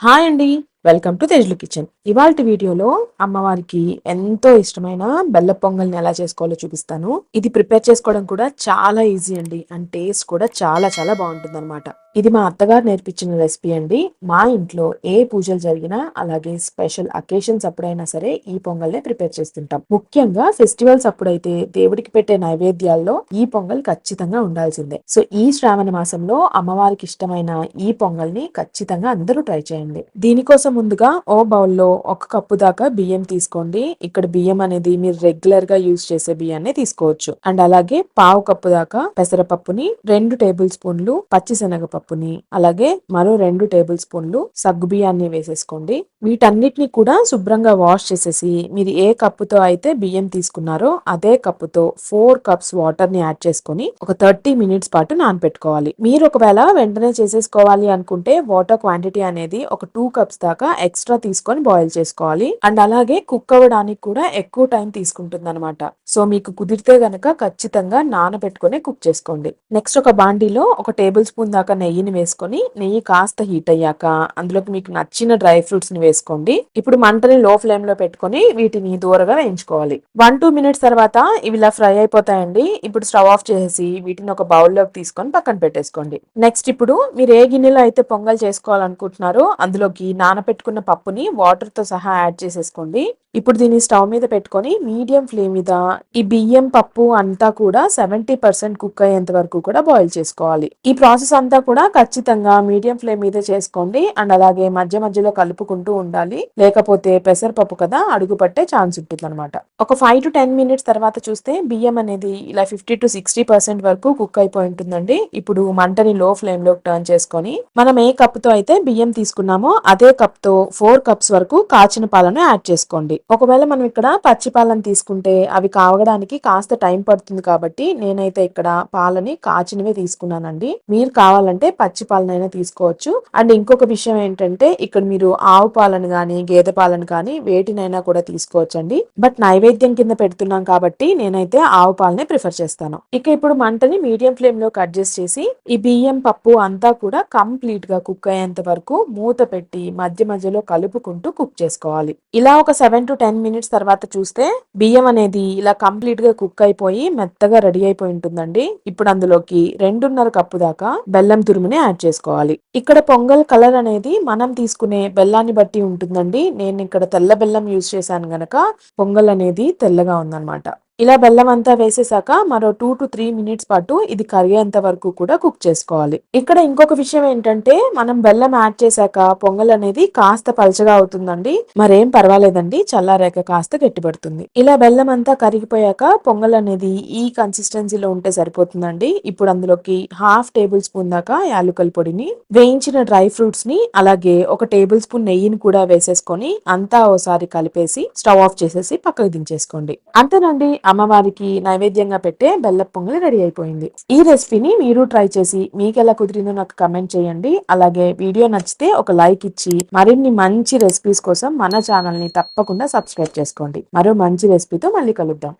Hi అండి. Welcome to తేజ్లు kitchen ఇవాళ వీడియోలో అమ్మవారికి ఎంతో ఇష్టమైన బెల్ల పొంగల్ని ఎలా చేసుకోవాలో చూపిస్తాను. ఇది ప్రిపేర్ చేసుకోవడం కూడా చాలా ఈజీ అండి. అండ్ టేస్ట్ కూడా చాలా చాలా బాగుంటుంది అనమాట ఇది మా అత్తగారు నేర్పించిన రెసిపీ అండి. మా ఇంట్లో ఏ పూజలు జరిగినా అలాగే స్పెషల్ అకేషన్స్ అప్పుడైనా సరే ఈ పొంగల్నే ప్రిపేర్ చేస్తుంటాం. ముఖ్యంగా ఫెస్టివల్స్ అప్పుడైతే దేవుడికి పెట్టే నైవేద్యాల్లో ఈ పొంగల్ ఖచ్చితంగా ఉండాల్సిందే. సో ఈ శ్రావణ మాసంలో అమ్మవారికి ఇష్టమైన ఈ పొంగల్ని ఖచ్చితంగా అందరూ ట్రై చేయండి. దీనికోసం ముందుగా ఓ బౌల్లో ఒక కప్పు దాకా బియ్యం తీసుకోండి. ఇక్కడ బియ్యం అనేది మీరు రెగ్యులర్గా యూజ్ చేసే బియ్యాన్ని తీసుకోవచ్చు. అండ్ అలాగే పావు కప్పు దాకా పెసరపప్పుని రెండు టేబుల్ స్పూన్లు పచ్చిశనగపప్పుని అలాగే మరో రెండు టేబుల్ స్పూన్లు సగ్గు బియ్యాన్ని వేసేసుకోండి. వీటన్నిటిని కూడా శుభ్రంగా వాష్ చేసేసి మీరు ఏ కప్పుతో అయితే బియ్యం తీసుకున్నారో అదే కప్పుతో ఫోర్ కప్స్ వాటర్ని యాడ్ చేసుకొని ఒక థర్టీ మినిట్స్ పాటు నానపెట్టుకోవాలి. మీరు ఒకవేళ వెంటనే చేసేసుకోవాలి అనుకుంటే వాటర్ క్వాంటిటీ అనేది ఒక టూ కప్స్ దాకా ఎక్స్ట్రా తీసుకొని బాయిల్ చేసుకోవాలి. అండ్ అలాగే కుక్ అవ్వడానికి కూడా ఎక్కువ టైం తీసుకుంటుంది అనమాట సో మీకు కుదిరితే గనక ఖచ్చితంగా నానబెట్టుకుని కుక్ చేసుకోండి. నెక్స్ట్ ఒక బాండీలో ఒక టేబుల్ స్పూన్ దాకా నెయ్యిని వేసుకొని నెయ్యి కాస్త హీట్ అయ్యాక అందులోకి మీకు నచ్చిన డ్రై ఫ్రూట్స్ని వేసుకోండి. ఇప్పుడు మంటని లో ఫ్లేమ్లో పెట్టుకొని వీటిని దూరగా వేయించుకోవాలి. వన్ టూ మినిట్స్ తర్వాత ఇవి ఇలా ఫ్రై అయిపోతాయండి. ఇప్పుడు స్టవ్ ఆఫ్ చేసి వీటిని ఒక బౌల్లోకి తీసుకొని పక్కన పెట్టేసుకోండి. నెక్స్ట్ ఇప్పుడు మీరు ఏ గిన్నెలో అయితే పొంగల్ చేసుకోవాలనుకుంటున్నారో అందులోకి పెట్టుకున్న పప్పుని వాటర్తో సహా యాడ్ చేసేసుకోండి. ఇప్పుడు దీన్ని స్టవ్ మీద పెట్టుకొని మీడియం ఫ్లేమ్ మీద ఈ బియ్యం పప్పు అంతా కూడా సెవెంటీ పర్సెంట్ కుక్ అయ్యేంత వరకు కూడా బాయిల్ చేసుకోవాలి. ఈ ప్రాసెస్ అంతా కూడా ఖచ్చితంగా మీడియం ఫ్లేమ్ మీద చేసుకోండి. అండ్ అలాగే మధ్య మధ్యలో కలుపుకుంటూ ఉండాలి. లేకపోతే పెసరపప్పు కదా అడుగు పట్టే ఛాన్స్ ఉంటుంది అనమాట ఒక ఫైవ్ టు టెన్ మినిట్స్ తర్వాత చూస్తే బియ్యం అనేది ఇలా ఫిఫ్టీ టు సిక్స్టీ పర్సెంట్ వరకు కుక్ అయిపోయి ఉంటుందండి. ఇప్పుడు మంటని లో ఫ్లేమ్లో టర్న్ చేసుకొని మనం ఏ కప్తో అయితే బియ్యం తీసుకున్నామో అదే కప్తో ఫోర్ కప్స్ వరకు కాచిన పాలను యాడ్ చేసుకోండి. ఒకవేళ మనం ఇక్కడ పచ్చి పాలను తీసుకుంటే అవి కావడానికి కాస్త టైం పడుతుంది కాబట్టి నేనైతే ఇక్కడ పాలని కాచినవే తీసుకున్నానండి. మీరు కావాలంటే పచ్చి పాలనైనా తీసుకోవచ్చు. అండ్ ఇంకొక విషయం ఏంటంటే ఇక్కడ మీరు ఆవు పాలను కానీ గేదె పాలను కానీ వేటినైనా కూడా తీసుకోవచ్చు అండి బట్ నైవేద్యం కింద పెడుతున్నాం కాబట్టి నేనైతే ఆవు పాలనే ప్రిఫర్ చేస్తాను. ఇక ఇప్పుడు మంటని మీడియం ఫ్లేమ్లో కట్ చేసి ఈ బియ్యం పప్పు అంతా కూడా కంప్లీట్గా కుక్ అయ్యేంత వరకు మూత పెట్టి మధ్య మధ్యలో కలుపుకుంటూ కుక్ చేసుకోవాలి. ఇలా ఒక సెవెన్ టు టెన్ మినిట్స్ తర్వాత చూస్తే బియ్యం అనేది ఇలా కంప్లీట్గా కుక్ అయిపోయి మెత్తగా రెడీ అయిపోయి ఉంటుందండి. ఇప్పుడు అందులోకి రెండున్నర కప్పు దాకా బెల్లం తురుముని యాడ్ చేసుకోవాలి. ఇక్కడ పొంగల్ కలర్ అనేది మనం తీసుకునే బెల్లాన్ని బట్టి ఉంటుందండి. నేను ఇక్కడ తెల్ల బెల్లం యూజ్ చేశాను గనక పొంగల్ అనేది తెల్లగా ఉందన్నమాట. ఇలా బెల్లం అంతా వేసేసాక మరో టూ టు త్రీ మినిట్స్ పాటు ఇది కరిగేంత వరకు కూడా కుక్ చేసుకోవాలి. ఇక్కడ ఇంకొక విషయం ఏంటంటే మనం బెల్లం యాడ్ చేశాక పొంగల్ అనేది కాస్త పలచగా అవుతుందండి. మరేం పర్వాలేదండి చల్లారాక కాస్త గట్టిపడుతుంది. ఇలా బెల్లం అంతా కరిగిపోయాక పొంగల్ అనేది ఈ కన్సిస్టెన్సీలో ఉంటే సరిపోతుందండి. ఇప్పుడు అందులోకి హాఫ్ టేబుల్ స్పూన్ దాకా యాలుకల పొడిని వేయించిన డ్రై ఫ్రూట్స్ని అలాగే ఒక టేబుల్ స్పూన్ నెయ్యిని కూడా వేసేసుకొని అంతా ఓసారి కలిపేసి స్టవ్ ఆఫ్ చేసేసి పక్కకు దించేసుకోండి. అంతేనండి అమ్మవారికి నైవేద్యంగా పెట్టే బెల్ల పొంగలి రెడీ అయిపోయింది. ఈ రెసిపీని మీరు ట్రై చేసి మీకు ఎలా కుదిరిందో నాకు కమెంట్ చేయండి. అలాగే వీడియో నచ్చితే ఒక లైక్ ఇచ్చి మరిన్ని మంచి రెసిపీస్ కోసం మన ఛానల్ని తప్పకుండా సబ్స్క్రైబ్ చేసుకోండి. మరో మంచి రెసిపీతో మళ్ళీ కలుద్దాం.